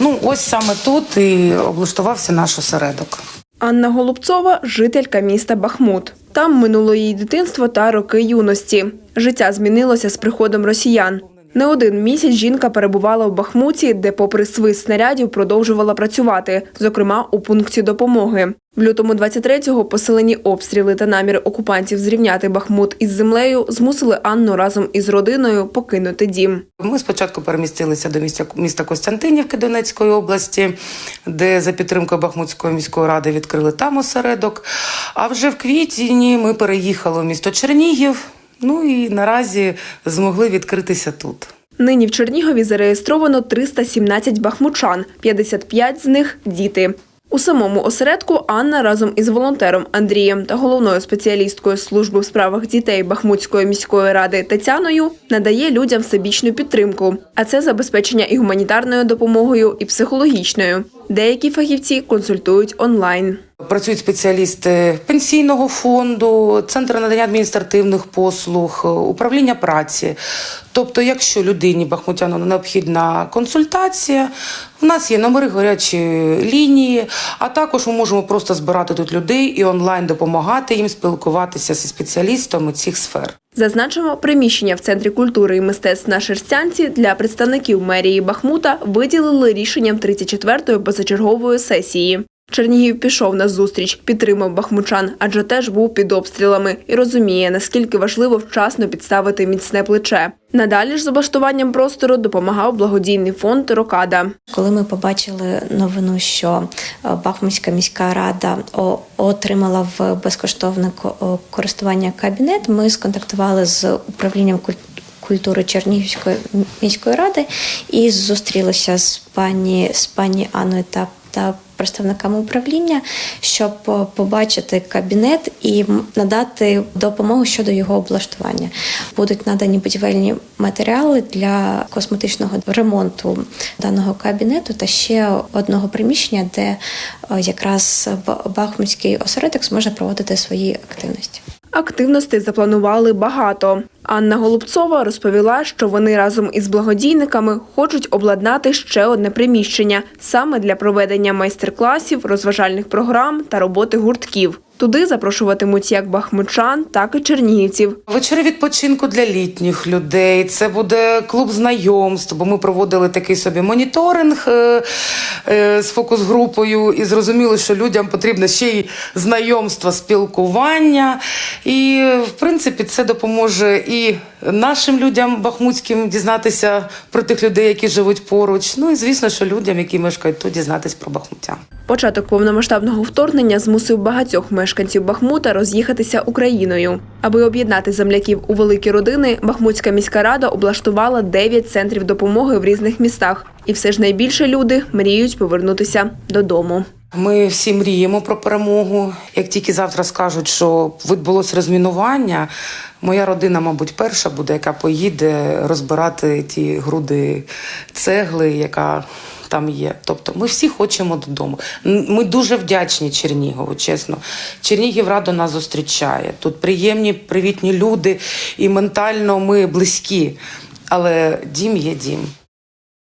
Ну ось саме тут і облаштувався наш осередок. Анна Голубцова жителька міста Бахмут. Там минуло її дитинство та роки юності. Життя змінилося з приходом росіян. Не один місяць жінка перебувала в Бахмуті, де, попри свист снарядів, продовжувала працювати, зокрема у пункті допомоги. В лютому 23-го посилені обстріли та наміри окупантів зрівняти Бахмут із землею змусили Анну разом із родиною покинути дім. Ми спочатку перемістилися до міста, міста Костянтинівки Донецької області, де за підтримкою Бахмутської міської ради відкрили там осередок. А вже в квітні ми переїхали в місто Чернігів. Ну і наразі змогли відкритися тут. Нині в Чернігові зареєстровано 317 бахмучан, 55 з них – діти. У самому осередку Анна разом із волонтером Андрієм та головною спеціалісткою служби в справах дітей Бахмутської міської ради Тетяною надає людям всебічну підтримку, а це забезпечення і гуманітарною допомогою, і психологічною. Деякі фахівці консультують онлайн. Працюють спеціалісти пенсійного фонду, центр надання адміністративних послуг, управління праці. Тобто, якщо людині бахмутянину необхідна консультація, в нас є номери гарячої лінії, а також ми можемо просто збирати тут людей і онлайн допомагати їм спілкуватися зі спеціалістами цих сфер. Зазначимо, приміщення в Центрі культури і мистецтв на Шерстянці для представників мерії Бахмута виділили рішенням 34-ї позачергової сесії. Чернігів пішов на зустріч, підтримав бахмучан, адже теж був під обстрілами і розуміє, наскільки важливо вчасно підставити міцне плече. Надалі ж з облаштуванням простору допомагав благодійний фонд Рокада. Коли ми побачили новину, що е, Бахмутська міська рада отримала в безкоштовне ко- користування кабінет, ми сконтактували з управлінням культури Чернігівської міської ради і зустрілися з пані з пані Анною та, та представниками управління, щоб е, побачити кабінет і надати допомогу щодо його облаштування. Будуть надані будівельні матеріали для косметичного ремонту даного кабінету та ще одного приміщення, де е, якраз Ба- Бахмутський осередок зможе проводити свої активності. Активностей запланували багато. Анна Голубцова розповіла, що вони разом із благодійниками хочуть обладнати ще одне приміщення саме для проведення майстер-класів, розважальних програм та роботи гуртків. Туди запрошуватимуть як бахмучан, так і чернігівців. Вечори відпочинку для літніх людей. Це буде клуб знайомств, бо ми проводили такий собі моніторинг е, е, з фокус-групою, і зрозуміли, що людям потрібно ще й знайомство, спілкування. І в принципі це допоможе і нашим людям бахмутським дізнатися про тих людей, які живуть поруч. Ну і звісно, що людям, які мешкають тут, дізнатись про бахмутян. Початок повномасштабного вторгнення змусив багатьох мешканців Бахмута роз'їхатися Україною. Аби об'єднати земляків у великі родини, Бахмутська міська рада облаштувала 9 центрів допомоги в різних містах. І все ж найбільше люди мріють повернутися додому. Ми всі мріємо про перемогу. Як тільки завтра скажуть, що відбулось розмінування, моя родина, мабуть, перша буде, яка поїде розбирати ті груди цегли, яка там є. Тобто ми всі хочемо додому. Ми дуже вдячні Чернігову, чесно. Чернігів радо нас зустрічає. Тут приємні, привітні люди, і ментально ми близькі. Але дім є дім.